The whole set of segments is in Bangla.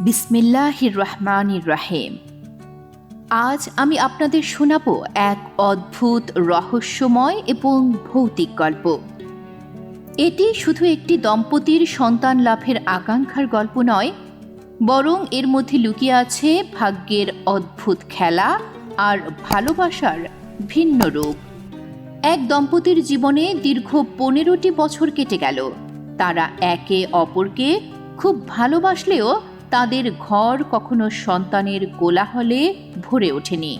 বিসমিল্লাহির রহমানির রাহিম। আজ আমি আপনাদের শোনাব এক অদ্ভুত রহস্যময় এবং ভৌতিক গল্প। এটি শুধু একটি দম্পতির সন্তান লাভের আকাঙ্ক্ষার গল্প নয়, বরং এর মধ্যে লুকিয়ে আছে ভাগ্যের অদ্ভুত খেলা আর ভালোবাসার ভিন্ন রূপ। এক দম্পতির জীবনে দীর্ঘ পনেরোটি বছর কেটে গেল। তারা একে অপরকে খুব ভালোবাসলেও তাদের ঘর কখনো সন্তানের কোলাহলে ভরে ওঠেনি।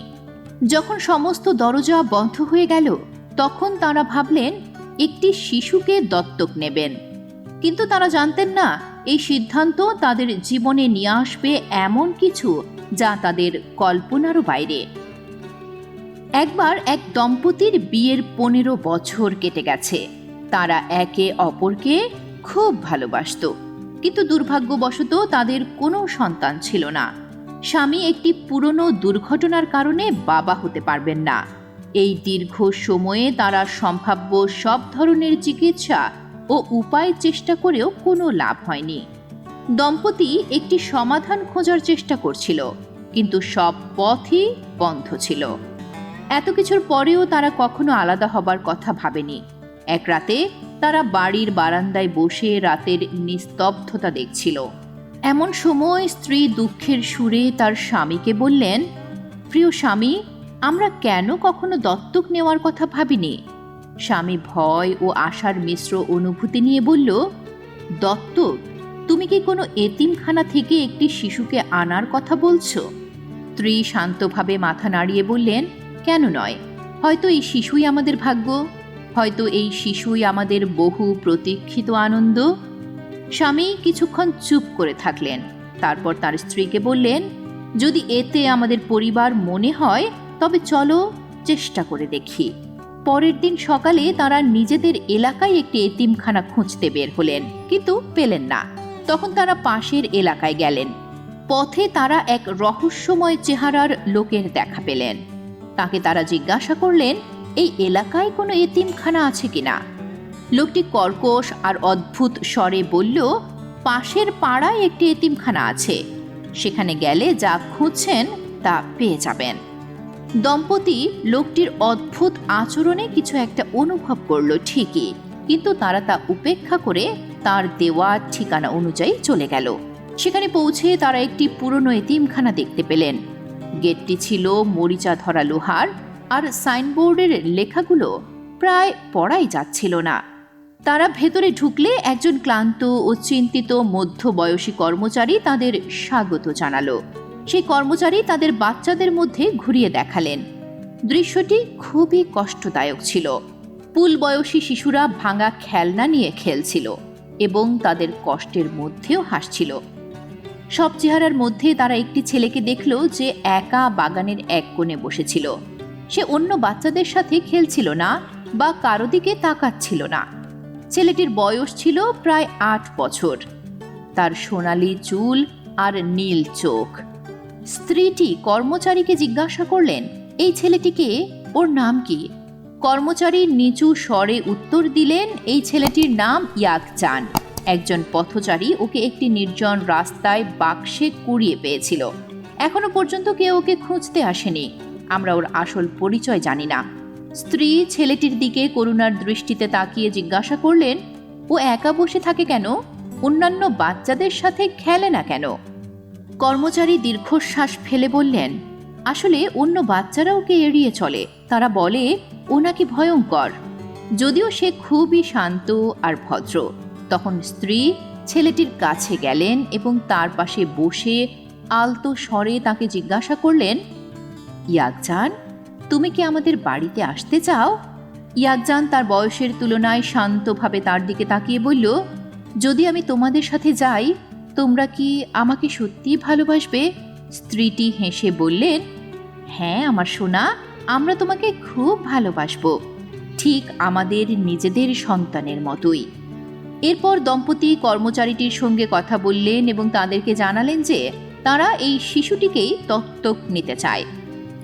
যখন সমস্ত দরজা বন্ধ হয়ে গেল, তখন তারা ভাবলেন, একটি শিশুকে দত্তক নেবেন। কিন্তু তারা জানতেন না, এই সিদ্ধান্ত তাদের জীবনে নিয়ে আসবে এমন কিছু যা তাদের কল্পনারও বাইরে। একবার এক দম্পতির বিয়ের পনেরো বছর কেটে গেছে। তারা একে অপরকে খুব ভালোবাসতো। কিন্তু দুর্ভাগ্যবশত তাদের কোনো সন্তান ছিল না। স্বামী একটি পুরনো দুর্ঘটনার কারণে বাবা হতে পারবেন না। এই দীর্ঘ সময়ে তারা সম্ভাব্য সব ধরনের চিকিৎসা ও উপায় চেষ্টা করেও কোনো লাভ হয়নি। দম্পতি একটি সমাধান খোঁজার চেষ্টা করছিল, কিন্তু সব পথই বন্ধ ছিল। এত কিছুর পরেও তারা কখনো আলাদা হবার কথা ভাবেনি। এক রাতে তারা বাড়ির বারান্দায় বসে রাতের নিস্তব্ধতা দেখছিল। এমন সময় স্ত্রী দুঃখের সুরে তার স্বামীকে বললেন, প্রিয় স্বামী, আমরা কেন কখনো দত্তক নেওয়ার কথা ভাবিনি? স্বামী ভয় ও আশার মিশ্র অনুভূতি নিয়ে বলল, দত্তক, তুমি কি কোনো এতিমখানা থেকে একটি শিশুকে আনার কথা বলছো? স্ত্রী শান্তভাবে মাথা নাড়িয়ে বললেন, কেন নয়, হয়তো এই শিশুই আমাদের ভাগ্য। হয়তো এই শিশুই আমাদের বহু প্রতীক্ষিত আনন্দ? স্বামী কিছুক্ষণ চুপ করে থাকলেন। তারপর তার স্ত্রীকে বললেন, যদি এতে আমাদের পরিবার মনে হয়, তবে চলো চেষ্টা করে দেখি। পরের দিন সকালে তারা নিজেদের এলাকায় একটি এতিমখানা খুঁজতে বের হলেন, কিন্তু পেলেন না। তখন তারা পাশের এলাকায় গেলেন। পথে তারা এক রহস্যময় চেহারার লোকের দেখা পেলেন। তাকে তারা জিজ্ঞাসা করলেন এই এলাকায় কোনো এতিমখানা আছে কিনা? লোকটি কর্কশ আর অদ্ভুত স্বরে বলল, পাশের পাড়ায় একটি এতিমখানা আছে। সেখানে গেলে যা খুঁজছেন তা পেয়ে যাবেন। দম্পতি লোকটির অদ্ভুত আচরণে কিছু একটা অনুভব করল ঠিকই, কিন্তু তারা তা উপেক্ষা করে তার দেওয়া ঠিকানা অনুযায়ী চলে গেল। সেখানে পৌঁছে তারা একটি পুরনো এতিমখানা দেখতে পেলেন। গেটটি ছিল মরিচা ধরা লোহার আর সাইনবোর্ডের লেখাগুলো প্রায় পড়াই যাচ্ছিল না। তারা ভেতরে ঢুকলে একজন ক্লান্ত ও চিন্তিত মধ্যবয়সী কর্মচারী তাদের স্বাগত জানালো। সেই কর্মচারী তাদের বাচ্চাদের মধ্যে ঘুরিয়ে দেখালেন। দৃশ্যটি খুবই কষ্টদায়ক ছিল। পুল বয়সী শিশুরা ভাঙা খেলনা নিয়ে খেলছিল এবং তাদের কষ্টের মধ্যেও হাসছিল। সব চেহারার মধ্যে তারা একটি ছেলেকে দেখল যে একা বাগানের এক কোণে বসেছিল। সে অন্য বাচ্চাদের সাথে খেলছিল না বা কারও দিকে তাকাচ্ছিল না। ছেলেটির বয়স ছিল প্রায় আট বছর। তার সোনালি চুল আর নীল চোখ। স্ত্রীটি কর্মচারীকে জিজ্ঞাসা করলেন, এই ছেলেটিকে? ওর নাম কি? কর্মচারী নিচু স্বরে উত্তর দিলেন, এই ছেলেটির নাম ইয়াকচান। একজন পথচারী ওকে একটি নির্জন রাস্তায় বাক্সে কুড়িয়ে পেয়েছিল। এখনও পর্যন্ত কেউ ওকে খুঁজতে আসেনি। আমরা ওর আসল পরিচয় জানি না। স্ত্রী ছেলেটির দিকে করুণার দৃষ্টিতে তাকিয়ে জিজ্ঞাসা করলেন, ও একা বসে থাকে কেন? অন্যান্য বাচ্চাদের সাথে খেলে না কেন? কর্মচারী দীর্ঘশ্বাস ফেলে বললেন, আসলে অন্য বাচ্চারা ওকে এড়িয়ে চলে। তারা বলে, ও নাকি ভয়ঙ্কর। যদিও সে খুবই শান্ত আর ভদ্র। তখন স্ত্রী ছেলেটির কাছে গেলেন এবং তার পাশে বসে আলতো স্বরে তাকে জিজ্ঞাসা করলেন ইয়াকজান, তুমি কি আমাদের বাড়িতে আসতে চাও? ইয়াকজান তার বয়সের তুলনায় শান্তভাবে তার দিকে তাকিয়ে বলল, যদি আমি তোমাদের সাথে যাই, তোমরা কি আমাকে সত্যিই ভালোবাসবে? স্ত্রীটি হেসে বললেন হ্যাঁ আমার সোনা, আমরা তোমাকে খুব ভালোবাসবো। ঠিক আমাদের নিজেদের সন্তানের মতোই। এরপর দম্পতি কর্মচারীটির সঙ্গে কথা বললেন এবং তাদেরকে জানালেন যে তারা এই শিশুটিকেই দত্তক নিতে চায়।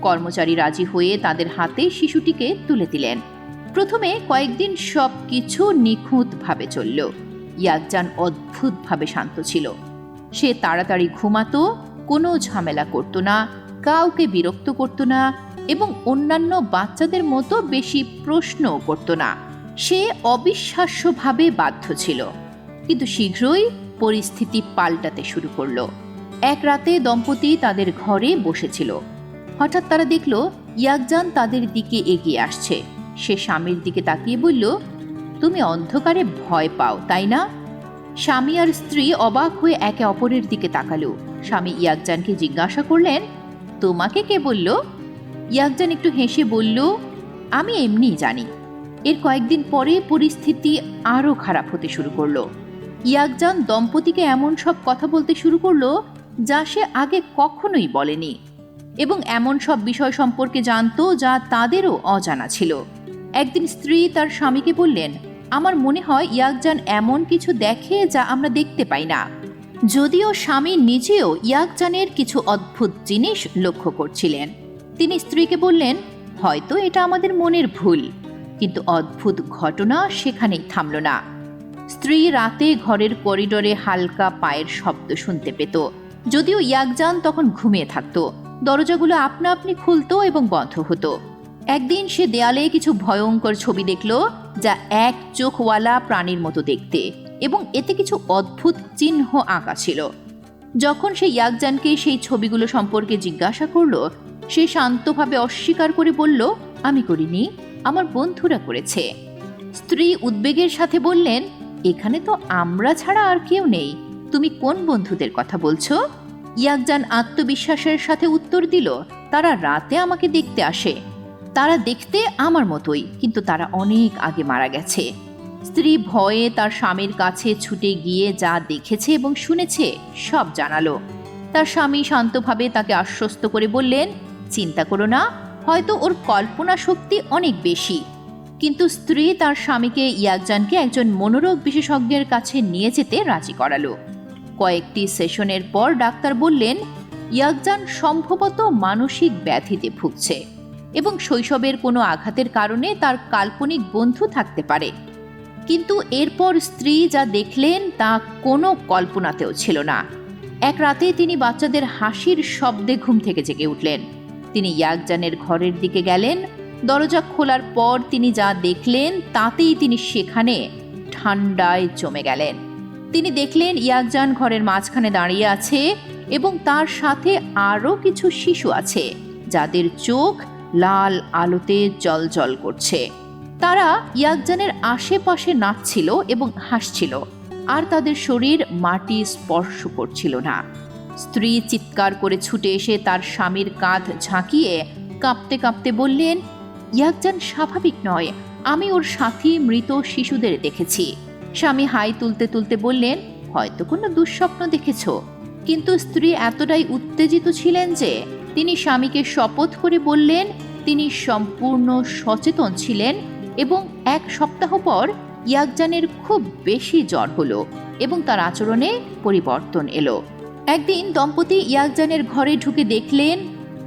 কর্মচারী রাজি হয়ে তাদের হাতে শিশুটিকে তুলে দিলেন। প্রথমে কয়েকদিন সব কিছু নিখুঁতভাবে চলল। ইয়াকজান অদ্ভুতভাবে শান্ত ছিল। সে তাড়াতাড়ি ঘুমাতো, কোনো ঝামেলা করতো না, কাউকে বিরক্ত করতো না এবং অন্যান্য বাচ্চাদের মতো বেশি প্রশ্নও করতো না। সে অবিশ্বাস্যভাবে বাধ্য ছিল। কিন্তু শীঘ্রই পরিস্থিতি পাল্টাতে শুরু করল। এক রাতে দম্পতি তাদের ঘরে বসেছিল। হঠাৎ তারা দেখল, ইয়াকজান তাদের দিকে এগিয়ে আসছে। সে স্বামীর দিকে তাকিয়ে বলল, তুমি অন্ধকারে ভয় পাও, তাই না? স্বামী আর স্ত্রী অবাক হয়ে একে অপরের দিকে তাকালো। স্বামী ইয়াকজানকে জিজ্ঞাসা করলেন, তোমাকে কে বলল? ইয়াকজান একটু হেসে বলল, আমি এমনিই জানি। এর কয়েকদিন পরে পরিস্থিতি আরও খারাপ হতে শুরু করল। ইয়াকজান দম্পতিকে এমন সব কথা বলতে শুরু করল, যা সে আগে কখনোই বলেনি। এবং এমন সব বিষয় সম্পর্কে জানতো যা তাদেরও অজানা ছিল। একদিন স্ত্রী তার স্বামীকে বললেন, আমার মনে হয় ইয়াকজান এমন কিছু দেখে যা আমরা দেখতে পাই না। যদিও স্বামী নিজেও ইয়াকজানের কিছু অদ্ভুত জিনিস লক্ষ্য করছিলেন। তিনি স্ত্রীকে বললেন, হয়তো এটা আমাদের মনের ভুল, কিন্তু অদ্ভুত ঘটনা সেখানেই থামল না। স্ত্রী রাতে ঘরের করিডোরে হালকা পায়ের শব্দ শুনতে পেত, যদিও ইয়াকজান তখন ঘুমিয়ে থাকতো। দরজাগুলো আপনা আপনি খুলতো এবং বন্ধ হতো। একদিন সে দেয়ালে কিছু ভয়ঙ্কর ছবি দেখল, যা এক চোখওয়ালা প্রাণীর মতো দেখতে এবং এতে কিছু অদ্ভুত চিহ্ন আঁকা ছিল। যখন সে ইয়াকজানকে সেই ছবিগুলো সম্পর্কে জিজ্ঞাসা করল, সে শান্তভাবে অস্বীকার করে বলল, আমি করিনি, আমার বন্ধুরা করেছে। স্ত্রী উদ্বেগের সাথে বললেন, এখানে তো আমরা ছাড়া আর কেউ নেই। তুমি কোন বন্ধুদের কথা বলছো? ইয়াকজান আত্মবিশ্বাসের সাথে উত্তর দিল, তারা রাতে আমাকে দেখতে আসে। তারা দেখতে আমার মতোই, কিন্তু তারা অনেক আগে মারা গেছে। স্ত্রী ভয়ে তার স্বামীর কাছে ছুটে গিয়ে যা দেখেছে এবং শুনেছে, সব জানালো। তার স্বামী শান্তভাবে তাকে আশ্বস্ত করে বললেন, চিন্তা করো না, হয়তো ওর কল্পনা শক্তি অনেক বেশি। কিন্তু স্ত্রী তার স্বামীকে ইয়াকজানকে একজন মনোরোগ বিশেষজ্ঞের কাছে নিয়ে যেতে রাজি করালো। কয়েকটি সেশনের পর ডাক্তার বললেন, ইয়াকজান সম্ভবত মানসিক ব্যাধিতে ভুগছে এবং শৈশবের কোনো আঘাতের কারণে তার কাল্পনিক বন্ধু থাকতে পারে। কিন্তু এরপর স্ত্রী যা দেখলেন তা কোনো কল্পনাতেও ছিল না। এক রাতে তিনি বাচ্চাদের হাসির শব্দে ঘুম থেকে জেগে উঠলেন। তিনি ইয়াকজানের ঘরের দিকে গেলেন। দরজা খোলার পর তিনি যা দেখলেন তাতেই তিনি সেখানে ঠান্ডায় জমে গেলেন। তিনি দেখলেন ইয়াকজান ঘরের মাঝখানে দাঁড়িয়ে আছে এবং তার সাথে আরও কিছু শিশু আছে, যাদের চোখ লাল আলোতে জলজল করছে। তারা ইয়াকজানের আশেপাশে নাচছিল এবং হাসছিল, আর তাদের শরীর মাটি স্পর্শ করছিল না। স্ত্রী চিৎকার করে ছুটে এসে তার স্বামীর কাঁধ ঝাঁকিয়ে কাঁপতে কাঁপতে বললেন, ইয়াকজান স্বাভাবিক নয়, আমি ওর সাথী মৃত শিশুদের দেখেছি। স্বামী হাই তুলতে তুলতে বললেন, হয়তো কোনো দুঃস্বপ্ন দেখেছ। কিন্তু স্ত্রী এতটাই উত্তেজিত ছিলেন যে, তিনি স্বামীকে শপথ করে বললেন, তিনি সম্পূর্ণ সচেতন ছিলেন এবং এক সপ্তাহ পর ইয়াকজানের খুব বেশি জ্বর হলো এবং তার আচরণে পরিবর্তন এলো। একদিন দম্পতি ইয়াকজানের ঘরে ঢুকে দেখলেন,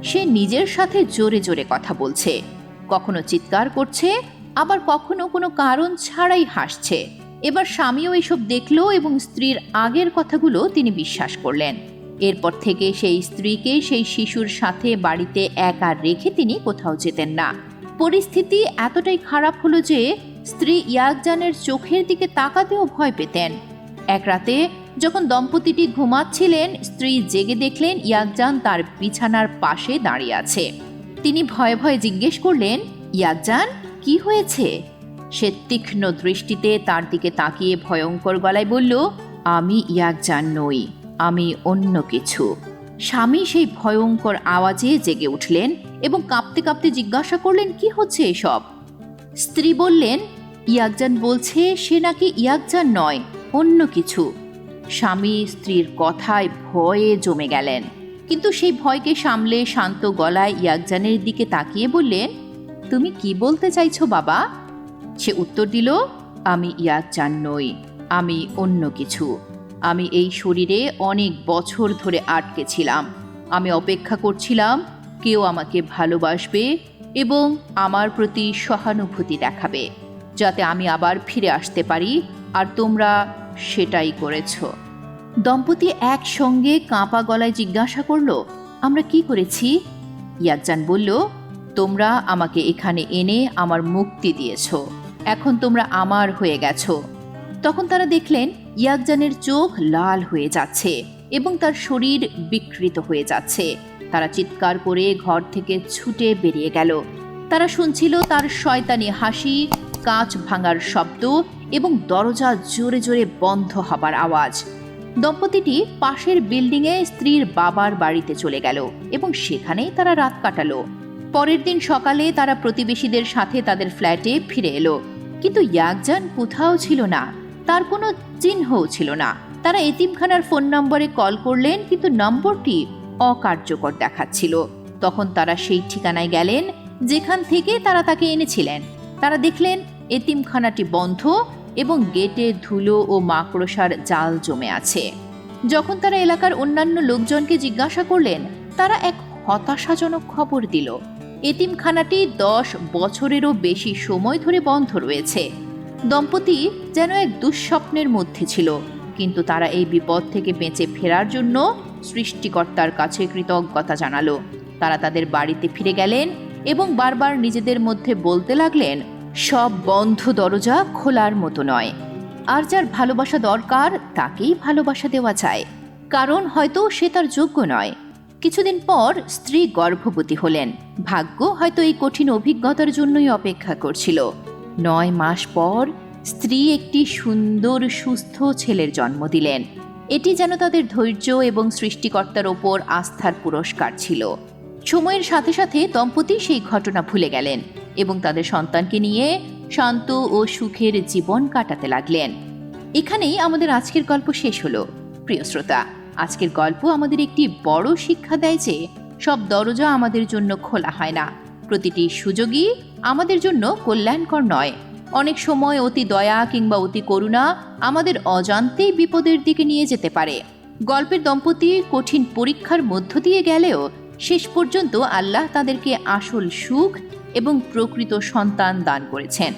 সে নিজের সাথে জোরে জোরে কথা বলছে। কখনো চিৎকার করছে, আবার কখনো কোনো কারণ ছাড়াই হাসছে। এবার স্বামীও এসব দেখল এবং স্ত্রীর আগের কথাগুলো তিনি বিশ্বাস করলেন। এরপর থেকে সেই স্ত্রীকে সেই শিশুর সাথে বাড়িতে একা রেখে তিনি কোথাও যেতেন না। পরিস্থিতি এতটাই খারাপ হলো যে স্ত্রী ইয়াকজানের চোখের দিকে তাকাতেও ভয় পেতেন। এক রাতে যখন দম্পতিটি ঘুমাচ্ছিলেন, স্ত্রী জেগে দেখলেন ইয়াকজান তার বিছানার পাশে দাঁড়িয়ে আছে। তিনি ভয়ে ভয়ে জিজ্ঞেস করলেন, ইয়াকজান, কি হয়েছে? সে তীক্ষ্ণ দৃষ্টিতে তার দিকে তাকিয়ে ভয়ঙ্কর গলায় বলল, আমি ইয়াকজান নই, আমি অন্য কিছু। স্বামী সেই ভয়ঙ্কর আওয়াজে জেগে উঠলেন এবং কাঁপতে কাঁপতে জিজ্ঞাসা করলেন, কি হচ্ছে এসব? স্ত্রী বললেন, ইয়াকজান বলছে সে নাকি ইয়াকজান নয়, অন্য কিছু। স্বামী স্ত্রীর কথায় ভয়ে জমে গেলেন। কিন্তু সেই ভয়কে সামলে শান্ত গলায় ইয়াকজানের দিকে তাকিয়ে বললেন, তুমি কি বলতে চাইছো বাবা? সে উত্তর দিল, আমি ইয়াকজান নই, আমি অন্য কিছু। আমি এই শরীরে অনেক বছর ধরে আটকে ছিলাম। আমি অপেক্ষা করছিলাম, কেউ আমাকে ভালোবাসবে এবং আমার প্রতি সহানুভূতি দেখাবে, যাতে আমি আবার ফিরে আসতে পারি, আর তোমরা সেটাই করেছ। দম্পতি একসঙ্গে কাঁপা গলায় জিজ্ঞাসা করল, আমরা কি করেছি? ইয়াকজান বলল, তোমরা আমাকে এখানে এনে আমার মুক্তি দিয়েছ। এখন তোমরা আমার হয়ে গেছো। তখন তারা দেখলেন, ইয়াকজানের চোখ লাল হয়ে যাচ্ছে এবং তার শরীর বিকৃত হয়ে যাচ্ছে। তারা চিৎকার করে ঘর থেকে ছুটে বেরিয়ে গেল। তারা শুনছিল তার শয়তানি হাসি, কাঁচ ভাঙার শব্দ এবং দরজা জোরে জোরে বন্ধ হবার আওয়াজ। দম্পতিটি পাশের বিল্ডিংয়ে স্ত্রীর বাবার বাড়িতে চলে গেল এবং সেখানেই তারা রাত কাটালো। পরের দিন সকালে তারা প্রতিবেশীদের সাথে তাদের ফ্ল্যাটে ফিরে এলো। কিন্তু ইয়াকজান কোথাও ছিল না। তার কোনো চিহ্নও ছিল না। তারা এতিমখানার ফোন নম্বরে কল করলেন, কিন্তু নম্বরটি অকার্যকর দেখাচ্ছিল। তখন তারা সেই ঠিকানায় গেলেন, যেখান থেকে তারা তাকে এনেছিলেন। তারা দেখলেন, এতিমখানাটি বন্ধ এবং গেটে ধুলো ও মাকড়সার জাল জমে আছে। যখন তারা এলাকার অন্যান্য লোকজনকে জিজ্ঞাসা করলেন, তারা এক হতাশাজনক খবর দিল। এতিমখানাটি দশ বছরেরও বেশি সময় ধরে বন্ধ রয়েছে। দম্পতি যেন এক দুঃস্বপ্নের মধ্যে ছিল, কিন্তু তারা এই বিপদ থেকে বেঁচে ফেরার জন্য সৃষ্টিকর্তার কাছে কৃতজ্ঞতা জানালো। তারা তাদের বাড়িতে ফিরে গেলেন এবং বারবার নিজেদের মধ্যে বলতে লাগলেন, সব বন্ধ দরজা খোলার মতো নয়। আর যার ভালোবাসা দরকার, তাকেই ভালোবাসা দেওয়া যায়। কারণ হয়তো সে তার যোগ্য নয়। কিছুদিন পর স্ত্রী গর্ভবতী হলেন। ভাগ্য হয়তো এই কঠিন অভিজ্ঞতার জন্যই অপেক্ষা করছিল। নয় মাস পর স্ত্রী একটি সুন্দর, সুস্থ ছেলের জন্ম দিলেন। এটি যেন তাদের ধৈর্য এবং সৃষ্টিকর্তার ওপর আস্থার পুরস্কার ছিল। সময়ের সাথে সাথে দম্পতি সেই ঘটনা ভুলে গেলেন এবং তাদের সন্তানকে নিয়ে শান্ত ও সুখের জীবন কাটাতে লাগলেন। এখানেই আমাদের আজকের গল্প শেষ হলো। প্রিয় শ্রোতা আজকের গল্প আমাদের একটি বড় শিক্ষা দেয় যে, সব দরজা আমাদের জন্য খোলা হয় না। প্রতিটি সুযোগই আমাদের জন্য কল্যাণকর নয়। অনেক সময় অতি দয়া কিংবা অতি করুণা আমাদের অজান্তেই বিপদের দিকে নিয়ে যেতে পারে। গল্পের দম্পতি কঠিন পরীক্ষার মধ্য দিয়ে গেলেও শেষ পর্যন্ত আল্লাহ তাদেরকে আসল সুখ এবং প্রকৃত সন্তান দান করেছেন।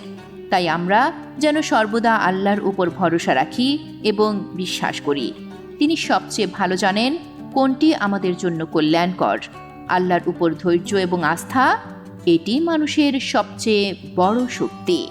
তাই আমরা যেন সর্বদা আল্লাহর উপর ভরসা রাখি এবং বিশ্বাস করি। তিনি সবচেয়ে ভালো জানেন কোনটি আমাদের জন্য কল্যাণকর। আল্লাহর উপর ধৈর্য এবং আস্থা, এটি মানুষের সবচেয়ে বড় শক্তি।